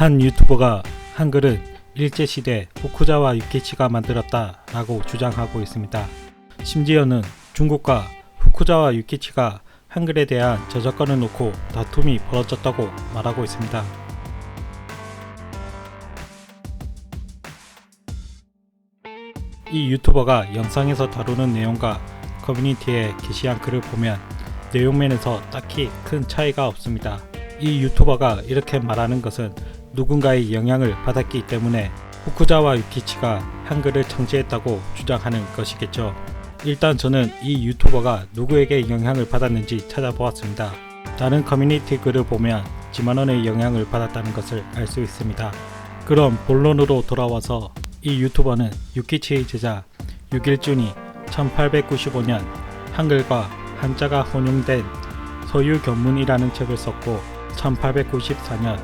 한 유튜버가 한글은 일제시대 후쿠자와 유키치가 만들었다 라고 주장하고 있습니다. 심지어는 중국과 후쿠자와 유키치가 한글에 대한 저작권을 놓고 다툼이 벌어졌다고 말하고 있습니다. 이 유튜버가 영상에서 다루는 내용과 커뮤니티에 게시한 글을 보면 내용면에서 딱히 큰 차이가 없습니다. 이 유튜버가 이렇게 말하는 것은 누군가의 영향을 받았기 때문에 후쿠자와 유키치가 한글을 창제했다고 주장하는 것이겠죠. 일단 저는 이 유튜버가 누구에게 영향을 받았는지 찾아보았습니다. 다른 커뮤니티 글을 보면 지만원의 영향을 받았다는 것을 알 수 있습니다. 그럼 본론으로 돌아와서 이 유튜버는 유키치의 제자 유길준이 1895년 한글과 한자가 혼용된 서유견문이라는 책을 썼고 1894년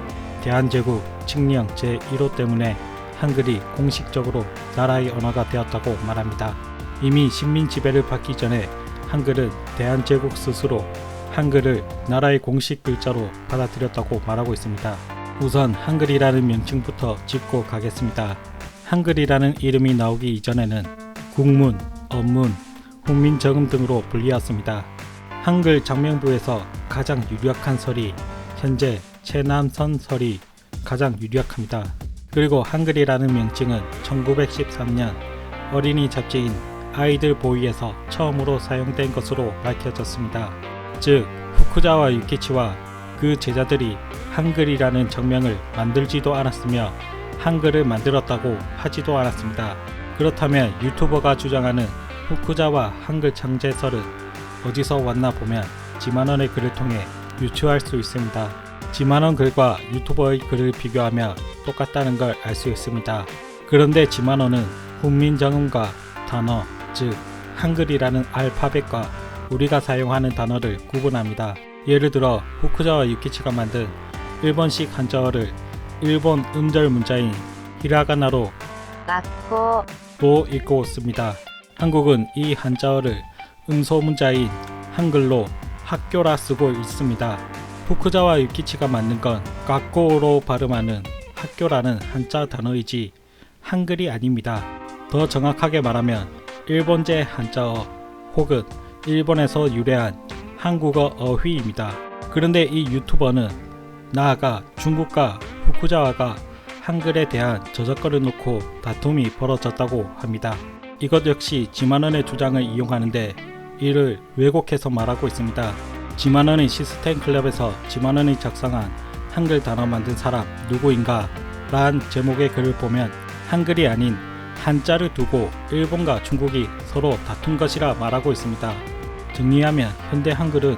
대한제국 칙령 제1호 때문에 한글이 공식적으로 나라의 언어가 되었다고 말합니다. 이미 식민 지배를 받기 전에 한글은 대한제국 스스로 한글을 나라의 공식 글자로 받아들였다고 말하고 있습니다. 우선 한글이라는 명칭부터 짚고 가겠습니다. 한글이라는 이름이 나오기 이전에는 국문, 언문, 훈민정음 등으로 불리었습니다. 한글 장명부에서 가장 유력한 설이 현재 최남선 설이 가장 유력합니다. 그리고 한글이라는 명칭은 1913년 어린이 잡지인 아이들 보이에서 처음으로 사용된 것으로 밝혀졌습니다. 즉, 후쿠자와 유키치와 그 제자들이 한글이라는 정명을 만들지도 않았으며 한글을 만들었다고 하지도 않았습니다. 그렇다면 유튜버가 주장하는 후쿠자와 한글 창제설은 어디서 왔나 보면 지만원의 글을 통해 유추할 수 있습니다. 지만원 글과 유튜버의 글을 비교하며 똑같다는 걸 알 수 있습니다. 그런데 지만원은 훈민정음과 단어, 즉 한글이라는 알파벳과 우리가 사용하는 단어를 구분합니다. 예를 들어 후쿠자와 유키치가 만든 일본식 한자어를 일본 음절 문자인 히라가나로 로 읽고 씁니다. 한국은 이 한자어를 음소 문자인 한글로 학교라 쓰고 있습니다. 후쿠자와 유키치가 만든 건 깎고로 발음하는 학교라는 한자 단어이지 한글이 아닙니다. 더 정확하게 말하면 일본제 한자어 혹은 일본에서 유래한 한국어 어휘입니다. 그런데 이 유튜버는 나아가 중국과 후쿠자와가 한글에 대한 저작권을 놓고 다툼이 벌어졌다고 합니다. 이것 역시 지만원의 주장을 이용하는데 이를 왜곡해서 말하고 있습니다. 지만원의 시스템 클럽에서 지만원이 작성한 한글 단어 만든 사람 누구인가? 라는 제목의 글을 보면 한글이 아닌 한자를 두고 일본과 중국이 서로 다툰 것이라 말하고 있습니다. 정리하면 현대 한글은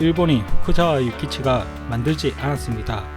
일본이 후쿠자와 유키치가 만들지 않았습니다.